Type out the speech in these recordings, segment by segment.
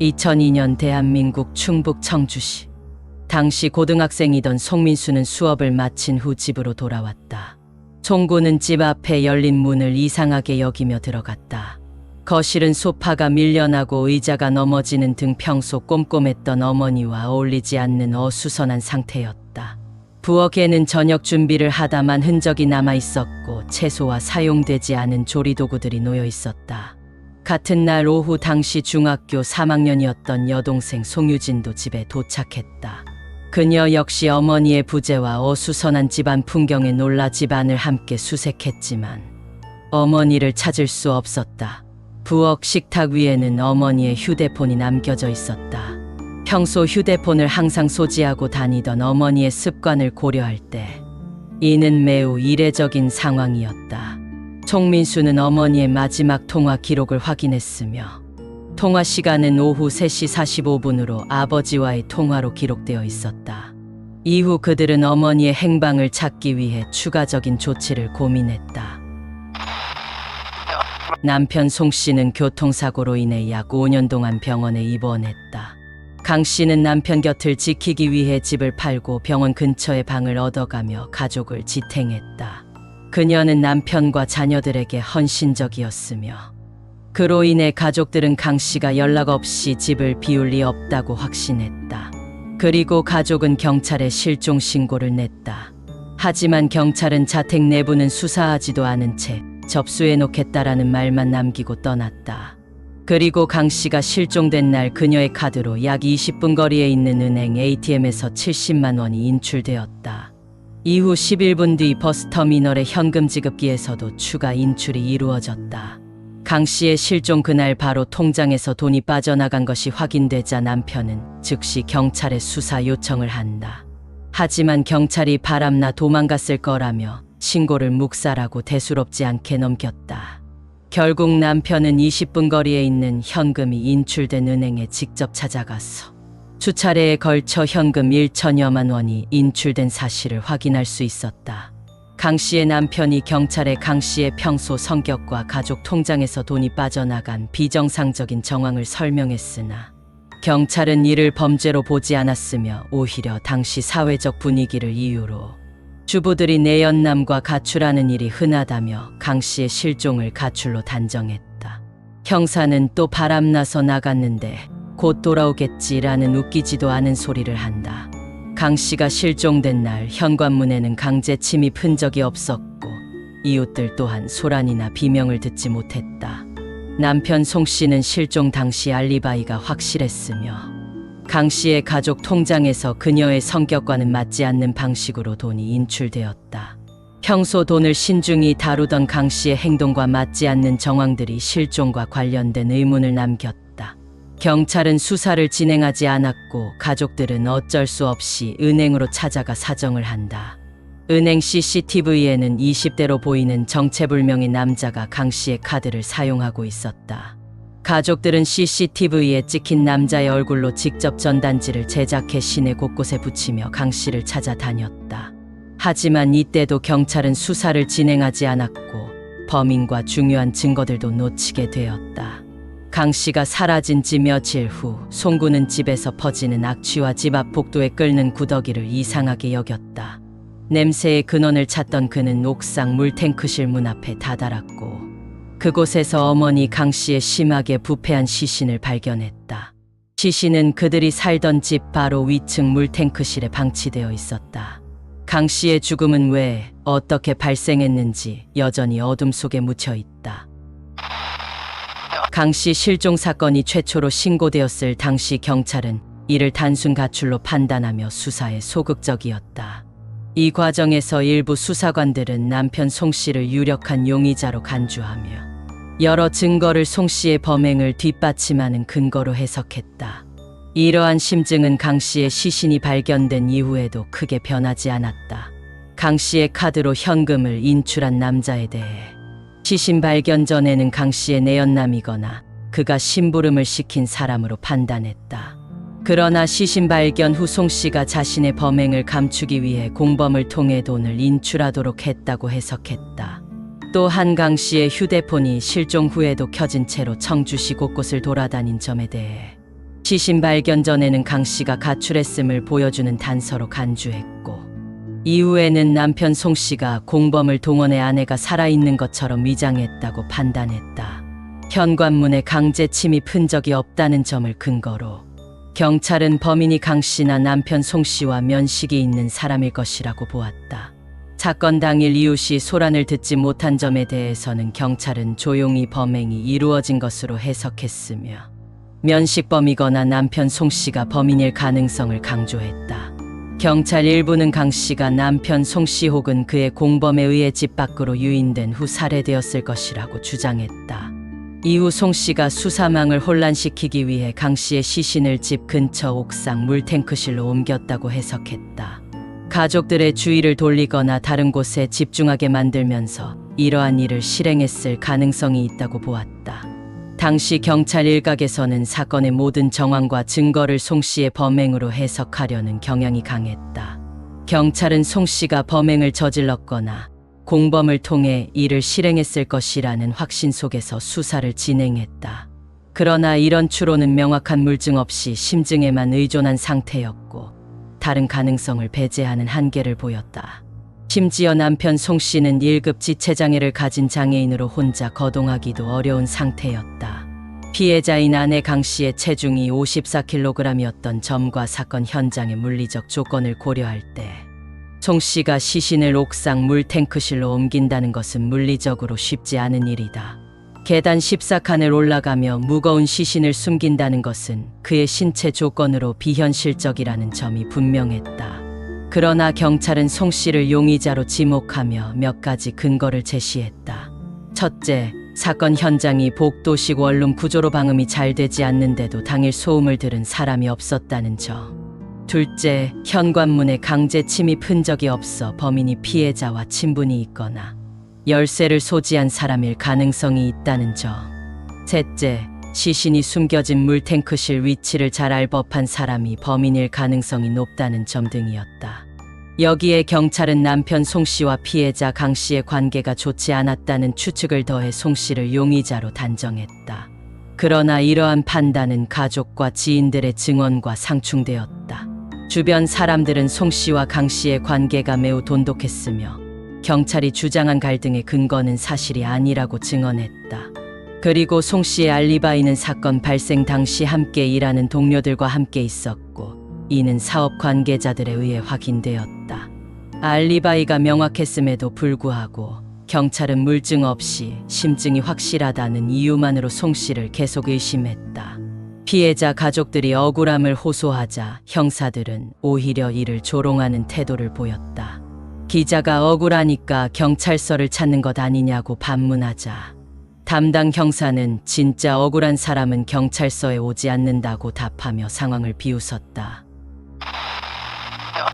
2002년 대한민국 충북 청주시. 당시 고등학생이던 송민수는 수업을 마친 후 집으로 돌아왔다. 송구는 집 앞에 열린 문을 이상하게 여기며 들어갔다. 거실은 소파가 밀려나고 의자가 넘어지는 등 평소 꼼꼼했던 어머니와 어울리지 않는 어수선한 상태였다. 부엌에는 저녁 준비를 하다만 흔적이 남아 있었고 채소와 사용되지 않은 조리도구들이 놓여 있었다. 같은 날 오후 당시 중학교 3학년이었던 여동생 송유진도 집에 도착했다. 그녀 역시 어머니의 부재와 어수선한 집안 풍경에 놀라 집안을 함께 수색했지만 어머니를 찾을 수 없었다. 부엌 식탁 위에는 어머니의 휴대폰이 남겨져 있었다. 평소 휴대폰을 항상 소지하고 다니던 어머니의 습관을 고려할 때 이는 매우 이례적인 상황이었다. 송민수는 어머니의 마지막 통화 기록을 확인했으며 통화 시간은 오후 3시 45분으로 아버지와의 통화로 기록되어 있었다. 이후 그들은 어머니의 행방을 찾기 위해 추가적인 조치를 고민했다. 남편 송 씨는 교통사고로 인해 약 5년 동안 병원에 입원했다. 강 씨는 남편 곁을 지키기 위해 집을 팔고 병원 근처에 방을 얻어가며 가족을 지탱했다. 그녀는 남편과 자녀들에게 헌신적이었으며 그로 인해 가족들은 강 씨가 연락 없이 집을 비울 리 없다고 확신했다. 그리고 가족은 경찰에 실종 신고를 냈다. 하지만 경찰은 자택 내부는 수사하지도 않은 채 접수해 놓겠다라는 말만 남기고 떠났다. 그리고 강 씨가 실종된 날 그녀의 카드로 약 20분 거리에 있는 은행 ATM에서 70만 원이 인출되었다. 이후 11분 뒤 버스터미널의 현금 지급기에서도 추가 인출이 이루어졌다. 강 씨의 실종 그날 바로 통장에서 돈이 빠져나간 것이 확인되자 남편은 즉시 경찰에 수사 요청을 한다. 하지만 경찰이 바람나 도망갔을 거라며 신고를 묵살하고 대수롭지 않게 넘겼다. 결국 남편은 20분 거리에 있는 현금이 인출된 은행에 직접 찾아가서 수차례에 걸쳐 현금 1천여만 원이 인출된 사실을 확인할 수 있었다. 강 씨의 남편이 경찰에 강 씨의 평소 성격과 가족 통장에서 돈이 빠져나간 비정상적인 정황을 설명했으나 경찰은 이를 범죄로 보지 않았으며 오히려 당시 사회적 분위기를 이유로 주부들이 내연남과 가출하는 일이 흔하다며 강 씨의 실종을 가출로 단정했다. 형사는 또 바람나서 나갔는데 곧 돌아오겠지라는 웃기지도 않은 소리를 한다. 강 씨가 실종된 날 현관문에는 강제 침입 흔적이 없었고 이웃들 또한 소란이나 비명을 듣지 못했다. 남편 송 씨는 실종 당시 알리바이가 확실했으며 강 씨의 가족 통장에서 그녀의 성격과는 맞지 않는 방식으로 돈이 인출되었다. 평소 돈을 신중히 다루던 강 씨의 행동과 맞지 않는 정황들이 실종과 관련된 의문을 남겼다. 경찰은 수사를 진행하지 않았고 가족들은 어쩔 수 없이 은행으로 찾아가 사정을 한다. 은행 CCTV에는 20대로 보이는 정체불명의 남자가 강 씨의 카드를 사용하고 있었다. 가족들은 CCTV에 찍힌 남자의 얼굴로 직접 전단지를 제작해 시내 곳곳에 붙이며 강 씨를 찾아다녔다. 하지만 이때도 경찰은 수사를 진행하지 않았고 범인과 중요한 증거들도 놓치게 되었다. 강 씨가 사라진 지 며칠 후 송구는 집에서 퍼지는 악취와 집 앞 복도에 끓는 구더기를 이상하게 여겼다. 냄새의 근원을 찾던 그는 옥상 물탱크실 문 앞에 다다랐고 그곳에서 어머니 강 씨의 심하게 부패한 시신을 발견했다. 시신은 그들이 살던 집 바로 위층 물탱크실에 방치되어 있었다. 강 씨의 죽음은 왜 어떻게 발생했는지 여전히 어둠 속에 묻혀 있다. 강 씨 실종 사건이 최초로 신고되었을 당시 경찰은 이를 단순 가출로 판단하며 수사에 소극적이었다. 이 과정에서 일부 수사관들은 남편 송 씨를 유력한 용의자로 간주하며 여러 증거를 송 씨의 범행을 뒷받침하는 근거로 해석했다. 이러한 심증은 강 씨의 시신이 발견된 이후에도 크게 변하지 않았다. 강 씨의 카드로 현금을 인출한 남자에 대해 시신 발견 전에는 강 씨의 내연남이거나 그가 심부름을 시킨 사람으로 판단했다. 그러나 시신 발견 후 송 씨가 자신의 범행을 감추기 위해 공범을 통해 돈을 인출하도록 했다고 해석했다. 또한 강 씨의 휴대폰이 실종 후에도 켜진 채로 청주시 곳곳을 돌아다닌 점에 대해 시신 발견 전에는 강 씨가 가출했음을 보여주는 단서로 간주했고 이후에는 남편 송 씨가 공범을 동원해 아내가 살아있는 것처럼 위장했다고 판단했다. 현관문에 강제 침입 흔적이 없다는 점을 근거로 경찰은 범인이 강 씨나 남편 송 씨와 면식이 있는 사람일 것이라고 보았다. 사건 당일 이웃이 소란을 듣지 못한 점에 대해서는 경찰은 조용히 범행이 이루어진 것으로 해석했으며 면식범이거나 남편 송 씨가 범인일 가능성을 강조했다. 경찰 일부는 강 씨가 남편 송 씨 혹은 그의 공범에 의해 집 밖으로 유인된 후 살해되었을 것이라고 주장했다. 이후 송 씨가 수사망을 혼란시키기 위해 강 씨의 시신을 집 근처 옥상 물탱크실로 옮겼다고 해석했다. 가족들의 주의를 돌리거나 다른 곳에 집중하게 만들면서 이러한 일을 실행했을 가능성이 있다고 보았다. 당시 경찰 일각에서는 사건의 모든 정황과 증거를 송 씨의 범행으로 해석하려는 경향이 강했다. 경찰은 송 씨가 범행을 저질렀거나 공범을 통해 이를 실행했을 것이라는 확신 속에서 수사를 진행했다. 그러나 이런 추론은 명확한 물증 없이 심증에만 의존한 상태였고 다른 가능성을 배제하는 한계를 보였다. 심지어 남편 송 씨는 1급 지체장애를 가진 장애인으로 혼자 거동하기도 어려운 상태였다. 피해자인 아내 강 씨의 체중이 54kg이었던 점과 사건 현장의 물리적 조건을 고려할 때, 송 씨가 시신을 옥상 물탱크실로 옮긴다는 것은 물리적으로 쉽지 않은 일이다. 계단 14칸을 올라가며 무거운 시신을 숨긴다는 것은 그의 신체 조건으로 비현실적이라는 점이 분명했다. 그러나 경찰은 송 씨를 용의자로 지목하며 몇 가지 근거를 제시했다. 첫째, 사건 현장이 복도식 원룸 구조로 방음이 잘 되지 않는데도 당일 소음을 들은 사람이 없었다는 점. 둘째, 현관문에 강제 침입 흔적이 없어 범인이 피해자와 친분이 있거나 열쇠를 소지한 사람일 가능성이 있다는 점. 셋째, 시신이 숨겨진 물탱크실 위치를 잘 알 법한 사람이 범인일 가능성이 높다는 점 등이었다. 여기에 경찰은 남편 송 씨와 피해자 강 씨의 관계가 좋지 않았다는 추측을 더해 송 씨를 용의자로 단정했다. 그러나 이러한 판단은 가족과 지인들의 증언과 상충되었다. 주변 사람들은 송 씨와 강 씨의 관계가 매우 돈독했으며 경찰이 주장한 갈등의 근거는 사실이 아니라고 증언했다. 그리고 송 씨의 알리바이는 사건 발생 당시 함께 일하는 동료들과 함께 있었고 이는 사업 관계자들에 의해 확인되었다. 알리바이가 명확했음에도 불구하고 경찰은 물증 없이 심증이 확실하다는 이유만으로 송 씨를 계속 의심했다. 피해자 가족들이 억울함을 호소하자 형사들은 오히려 이를 조롱하는 태도를 보였다. 기자가 억울하니까 경찰서를 찾는 것 아니냐고 반문하자 담당 형사는 진짜 억울한 사람은 경찰서에 오지 않는다고 답하며 상황을 비웃었다.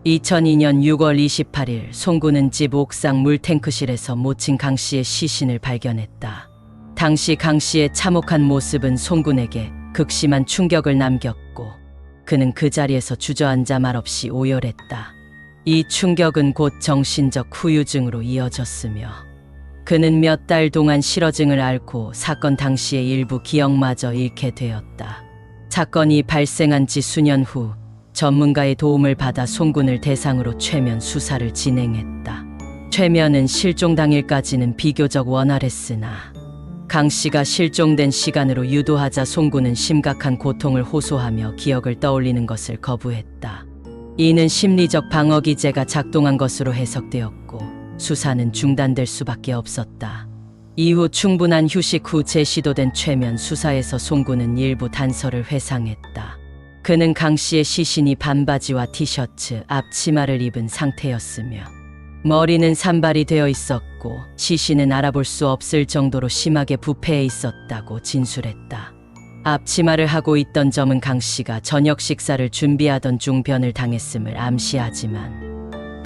2002년 6월 28일 송구는 집 옥상 물탱크실에서 모친 강 씨의 시신을 발견했다. 당시 강 씨의 참혹한 모습은 송군에게 극심한 충격을 남겼고 그는 그 자리에서 주저앉아 말없이 오열했다. 이 충격은 곧 정신적 후유증으로 이어졌으며 그는 몇 달 동안 실어증을 앓고 사건 당시의 일부 기억마저 잃게 되었다. 사건이 발생한 지 수년 후 전문가의 도움을 받아 송군을 대상으로 최면 수사를 진행했다. 최면은 실종 당일까지는 비교적 원활했으나 강 씨가 실종된 시간으로 유도하자 송군은 심각한 고통을 호소하며 기억을 떠올리는 것을 거부했다. 이는 심리적 방어 기제가 작동한 것으로 해석되었고 수사는 중단될 수밖에 없었다. 이후 충분한 휴식 후 재시도된 최면 수사에서 송군은 일부 단서를 회상했다. 그는 강 씨의 시신이 반바지와 티셔츠, 앞치마를 입은 상태였으며 머리는 산발이 되어 있었고 시신은 알아볼 수 없을 정도로 심하게 부패해 있었다고 진술했다. 앞치마를 하고 있던 점은 강 씨가 저녁 식사를 준비하던 중 변을 당했음을 암시하지만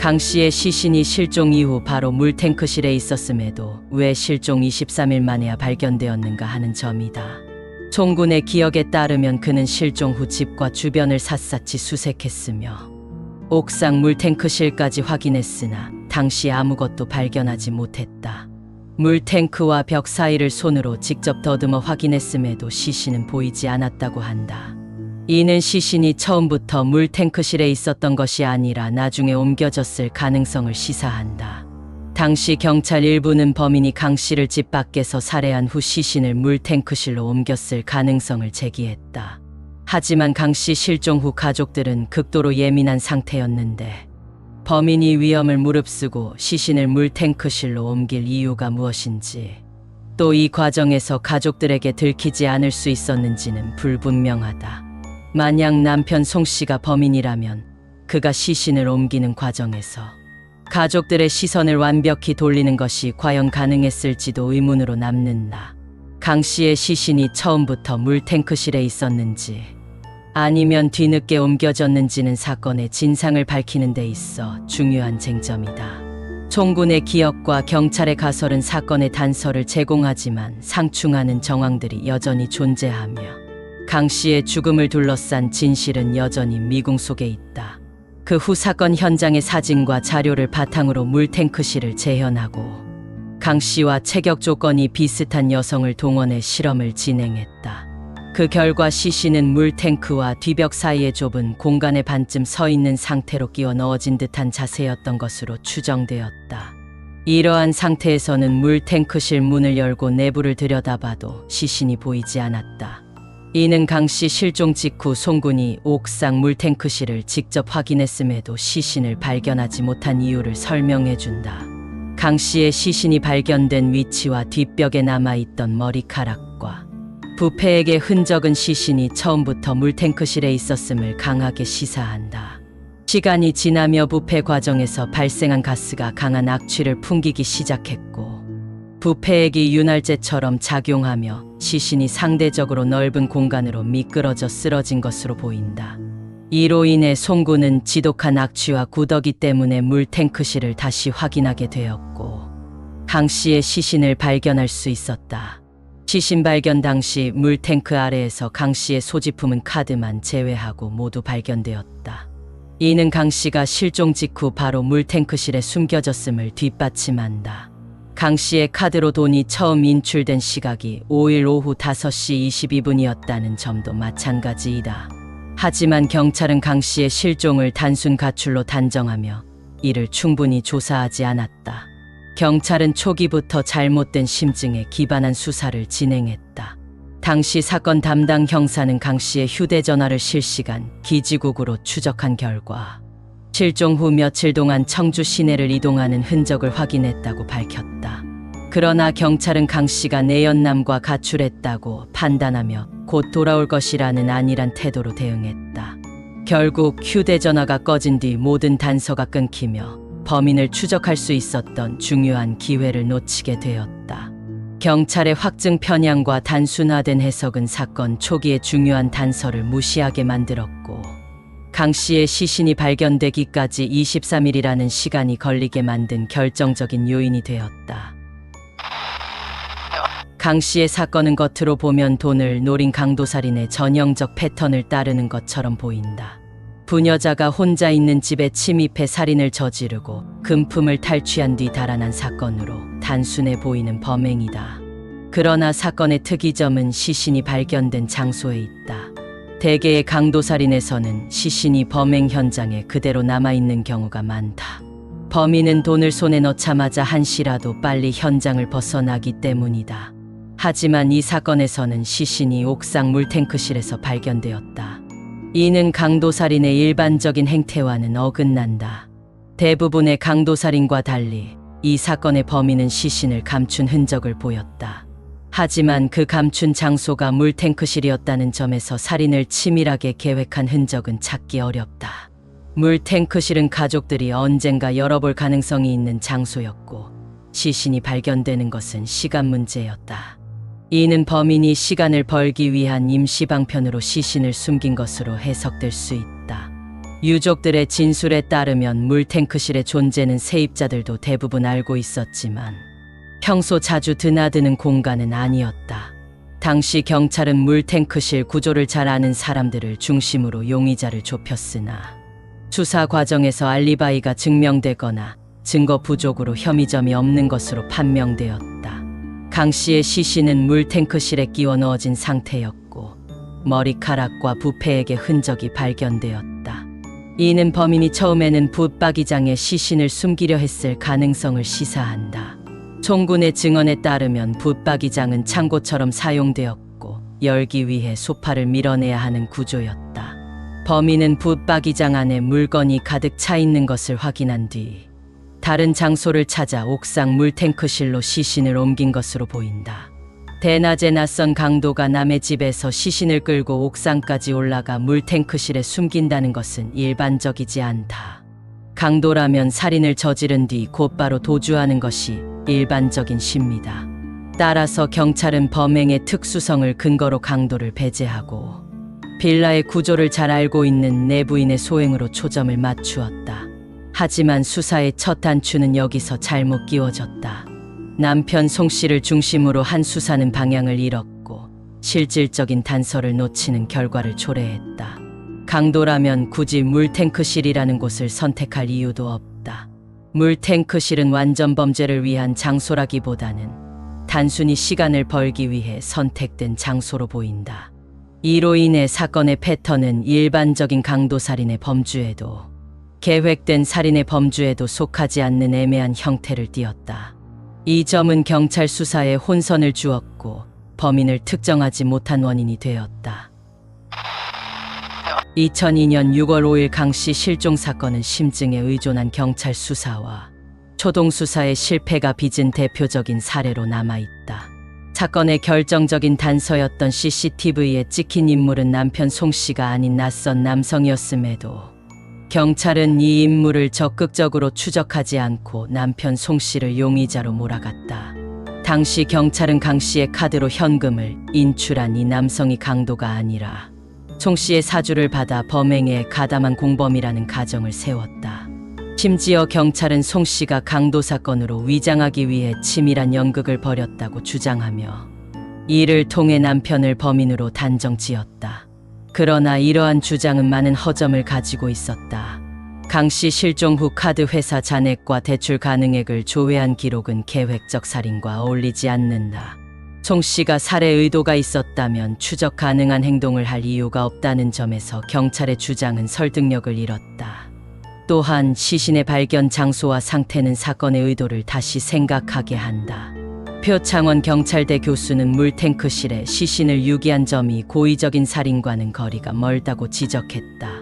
강 씨의 시신이 실종 이후 바로 물탱크실에 있었음에도 왜 실종 23일 만에야 발견되었는가 하는 점이다. 총군의 기억에 따르면 그는 실종 후 집과 주변을 샅샅이 수색했으며 옥상 물탱크실까지 확인했으나 당시 아무것도 발견하지 못했다. 물탱크와 벽 사이를 손으로 직접 더듬어 확인했음에도 시신은 보이지 않았다고 한다. 이는 시신이 처음부터 물탱크실에 있었던 것이 아니라 나중에 옮겨졌을 가능성을 시사한다. 당시 경찰 일부는 범인이 강 씨를 집 밖에서 살해한 후 시신을 물탱크실로 옮겼을 가능성을 제기했다. 하지만 강 씨 실종 후 가족들은 극도로 예민한 상태였는데 범인이 위험을 무릅쓰고 시신을 물탱크실로 옮길 이유가 무엇인지 또 이 과정에서 가족들에게 들키지 않을 수 있었는지는 불분명하다. 만약 남편 송 씨가 범인이라면 그가 시신을 옮기는 과정에서 가족들의 시선을 완벽히 돌리는 것이 과연 가능했을지도 의문으로 남는다. 강 씨의 시신이 처음부터 물탱크실에 있었는지 아니면 뒤늦게 옮겨졌는지는 사건의 진상을 밝히는 데 있어 중요한 쟁점이다. 총군의 기억과 경찰의 가설은 사건의 단서를 제공하지만 상충하는 정황들이 여전히 존재하며 강 씨의 죽음을 둘러싼 진실은 여전히 미궁 속에 있다. 그 후 사건 현장의 사진과 자료를 바탕으로 물탱크실을 재현하고 강 씨와 체격 조건이 비슷한 여성을 동원해 실험을 진행했다. 그 결과 시신은 물탱크와 뒤벽 사이의 좁은 공간에 반쯤 서 있는 상태로 끼워 넣어진 듯한 자세였던 것으로 추정되었다. 이러한 상태에서는 물탱크실 문을 열고 내부를 들여다봐도 시신이 보이지 않았다. 이는 강 씨 실종 직후 송군이 옥상 물탱크실을 직접 확인했음에도 시신을 발견하지 못한 이유를 설명해 준다. 강 씨의 시신이 발견된 위치와 뒷벽에 남아있던 머리카락과 부패에게 흔적은 시신이 처음부터 물탱크실에 있었음을 강하게 시사한다. 시간이 지나며 부패 과정에서 발생한 가스가 강한 악취를 풍기기 시작했고 부패액이 윤활제처럼 작용하며 시신이 상대적으로 넓은 공간으로 미끄러져 쓰러진 것으로 보인다. 이로 인해 송구는 지독한 악취와 구더기 때문에 물탱크실을 다시 확인하게 되었고 강 씨의 시신을 발견할 수 있었다. 시신 발견 당시 물탱크 아래에서 강 씨의 소지품은 카드만 제외하고 모두 발견되었다. 이는 강 씨가 실종 직후 바로 물탱크실에 숨겨졌음을 뒷받침한다. 강 씨의 카드로 돈이 처음 인출된 시각이 5일 오후 5시 22분이었다는 점도 마찬가지이다. 하지만 경찰은 강 씨의 실종을 단순 가출로 단정하며 이를 충분히 조사하지 않았다. 경찰은 초기부터 잘못된 심증에 기반한 수사를 진행했다. 당시 사건 담당 형사는 강 씨의 휴대전화를 실시간 기지국으로 추적한 결과 실종 후 며칠 동안 청주 시내를 이동하는 흔적을 확인했다고 밝혔다. 그러나 경찰은 강 씨가 내연남과 가출했다고 판단하며 곧 돌아올 것이라는 안일한 태도로 대응했다. 결국 휴대전화가 꺼진 뒤 모든 단서가 끊기며 범인을 추적할 수 있었던 중요한 기회를 놓치게 되었다. 경찰의 확증 편향과 단순화된 해석은 사건 초기의 중요한 단서를 무시하게 만들었고 강 씨의 시신이 발견되기까지 23일이라는 시간이 걸리게 만든 결정적인 요인이 되었다. 강 씨의 사건은 겉으로 보면 돈을 노린 강도살인의 전형적 패턴을 따르는 것처럼 보인다. 부녀자가 혼자 있는 집에 침입해 살인을 저지르고 금품을 탈취한 뒤 달아난 사건으로 단순해 보이는 범행이다. 그러나 사건의 특이점은 시신이 발견된 장소에 있다. 대개의 강도살인에서는 시신이 범행 현장에 그대로 남아있는 경우가 많다. 범인은 돈을 손에 넣자마자 한시라도 빨리 현장을 벗어나기 때문이다. 하지만 이 사건에서는 시신이 옥상 물탱크실에서 발견되었다. 이는 강도살인의 일반적인 행태와는 어긋난다. 대부분의 강도살인과 달리 이 사건의 범인은 시신을 감춘 흔적을 보였다. 하지만 그 감춘 장소가 물탱크실이었다는 점에서 살인을 치밀하게 계획한 흔적은 찾기 어렵다. 물탱크실은 가족들이 언젠가 열어볼 가능성이 있는 장소였고 시신이 발견되는 것은 시간 문제였다. 이는 범인이 시간을 벌기 위한 임시 방편으로 시신을 숨긴 것으로 해석될 수 있다. 유족들의 진술에 따르면 물탱크실의 존재는 세입자들도 대부분 알고 있었지만 평소 자주 드나드는 공간은 아니었다. 당시 경찰은 물탱크실 구조를 잘 아는 사람들을 중심으로 용의자를 좁혔으나 수사 과정에서 알리바이가 증명되거나 증거 부족으로 혐의점이 없는 것으로 판명되었다. 강 씨의 시신은 물탱크실에 끼워 넣어진 상태였고 머리카락과 부패액의 흔적이 발견되었다. 이는 범인이 처음에는 붙박이장에 시신을 숨기려 했을 가능성을 시사한다. 총군의 증언에 따르면 붙박이장은 창고처럼 사용되었고 열기 위해 소파를 밀어내야 하는 구조였다. 범인은 붙박이장 안에 물건이 가득 차 있는 것을 확인한 뒤 다른 장소를 찾아 옥상 물탱크실로 시신을 옮긴 것으로 보인다. 대낮에 낯선 강도가 남의 집에서 시신을 끌고 옥상까지 올라가 물탱크실에 숨긴다는 것은 일반적이지 않다. 강도라면 살인을 저지른 뒤 곧바로 도주하는 것이 일반적인 시입니다. 따라서 경찰은 범행의 특수성을 근거로 강도를 배제하고 빌라의 구조를 잘 알고 있는 내부인의 소행으로 초점을 맞추었다. 하지만 수사의 첫 단추는 여기서 잘못 끼워졌다. 남편 송 씨를 중심으로 한 수사는 방향을 잃었고 실질적인 단서를 놓치는 결과를 초래했다. 강도라면 굳이 물탱크실이라는 곳을 선택할 이유도 없다. 물탱크실은 완전 범죄를 위한 장소라기보다는 단순히 시간을 벌기 위해 선택된 장소로 보인다. 이로 인해 사건의 패턴은 일반적인 강도 살인의 범주에도 계획된 살인의 범주에도 속하지 않는 애매한 형태를 띠었다. 이 점은 경찰 수사에 혼선을 주었고 범인을 특정하지 못한 원인이 되었다. 2002년 6월 5일 강 씨 실종 사건은 심증에 의존한 경찰 수사와 초동 수사의 실패가 빚은 대표적인 사례로 남아있다. 사건의 결정적인 단서였던 CCTV에 찍힌 인물은 남편 송 씨가 아닌 낯선 남성이었음에도 경찰은 이 인물을 적극적으로 추적하지 않고 남편 송 씨를 용의자로 몰아갔다. 당시 경찰은 강 씨의 카드로 현금을 인출한 이 남성이 강도가 아니라 송 씨의 사주를 받아 범행에 가담한 공범이라는 가정을 세웠다. 심지어 경찰은 송 씨가 강도 사건으로 위장하기 위해 치밀한 연극을 벌였다고 주장하며 이를 통해 남편을 범인으로 단정 지었다. 그러나 이러한 주장은 많은 허점을 가지고 있었다. 강 씨 실종 후 카드 회사 잔액과 대출 가능액을 조회한 기록은 계획적 살인과 어울리지 않는다. 송 씨가 살해 의도가 있었다면 추적 가능한 행동을 할 이유가 없다는 점에서 경찰의 주장은 설득력을 잃었다. 또한 시신의 발견 장소와 상태는 사건의 의도를 다시 생각하게 한다. 표창원 경찰대 교수는 물탱크실에 시신을 유기한 점이 고의적인 살인과는 거리가 멀다고 지적했다.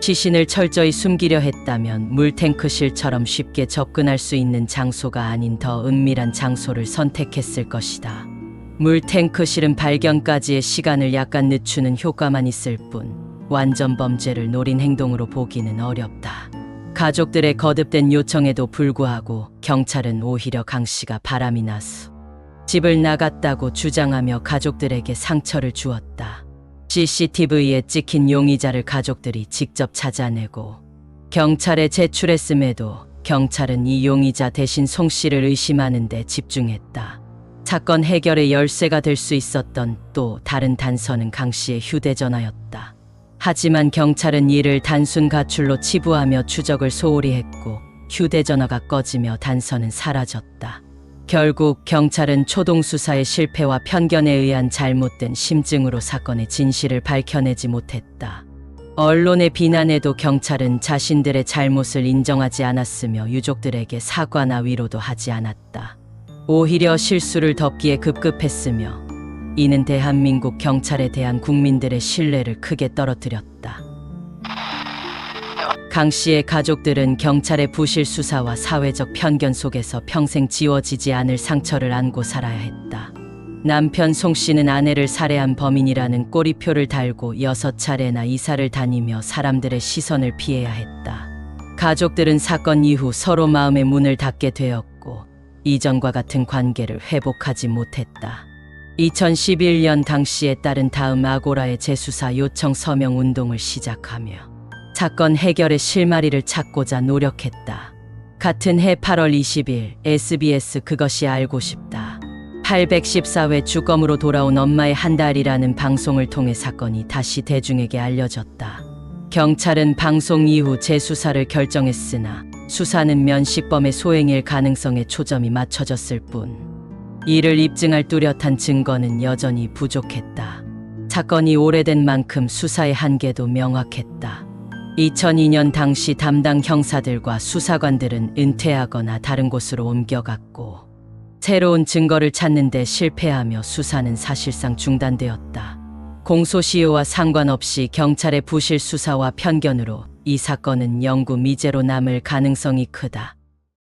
시신을 철저히 숨기려 했다면 물탱크실처럼 쉽게 접근할 수 있는 장소가 아닌 더 은밀한 장소를 선택했을 것이다. 물탱크 실은 발견까지의 시간을 약간 늦추는 효과만 있을 뿐 완전 범죄를 노린 행동으로 보기는 어렵다. 가족들의 거듭된 요청에도 불구하고 경찰은 오히려 강 씨가 바람이 나서 집을 나갔다고 주장하며 가족들에게 상처를 주었다. CCTV에 찍힌 용의자를 가족들이 직접 찾아내고 경찰에 제출했음에도 경찰은 이 용의자 대신 송 씨를 의심하는 데 집중했다. 사건 해결의 열쇠가 될 수 있었던 또 다른 단서는 강 씨의 휴대전화였다. 하지만 경찰은 이를 단순 가출로 치부하며 추적을 소홀히 했고 휴대전화가 꺼지며 단서는 사라졌다. 결국 경찰은 초동 수사의 실패와 편견에 의한 잘못된 심증으로 사건의 진실을 밝혀내지 못했다. 언론의 비난에도 경찰은 자신들의 잘못을 인정하지 않았으며 유족들에게 사과나 위로도 하지 않았다. 오히려 실수를 덮기에 급급했으며 이는 대한민국 경찰에 대한 국민들의 신뢰를 크게 떨어뜨렸다. 강 씨의 가족들은 경찰의 부실 수사와 사회적 편견 속에서 평생 지워지지 않을 상처를 안고 살아야 했다. 남편 송 씨는 아내를 살해한 범인이라는 꼬리표를 달고 여섯 차례나 이사를 다니며 사람들의 시선을 피해야 했다. 가족들은 사건 이후 서로 마음의 문을 닫게 되었고 이전과 같은 관계를 회복하지 못했다. 2011년 당시에 따른 다음 아고라의 재수사 요청 서명 운동을 시작하며 사건 해결의 실마리를 찾고자 노력했다. 같은 해 8월 20일 SBS 그것이 알고 싶다. 814회 주검으로 돌아온 엄마의 한 달이라는 방송을 통해 사건이 다시 대중에게 알려졌다. 경찰은 방송 이후 재수사를 결정했으나 수사는 면식범의 소행일 가능성에 초점이 맞춰졌을 뿐 이를 입증할 뚜렷한 증거는 여전히 부족했다. 사건이 오래된 만큼 수사의 한계도 명확했다. 2002년 당시 담당 형사들과 수사관들은 은퇴하거나 다른 곳으로 옮겨갔고 새로운 증거를 찾는 데 실패하며 수사는 사실상 중단되었다. 공소시효와 상관없이 경찰의 부실 수사와 편견으로 이 사건은 영구 미제로 남을 가능성이 크다.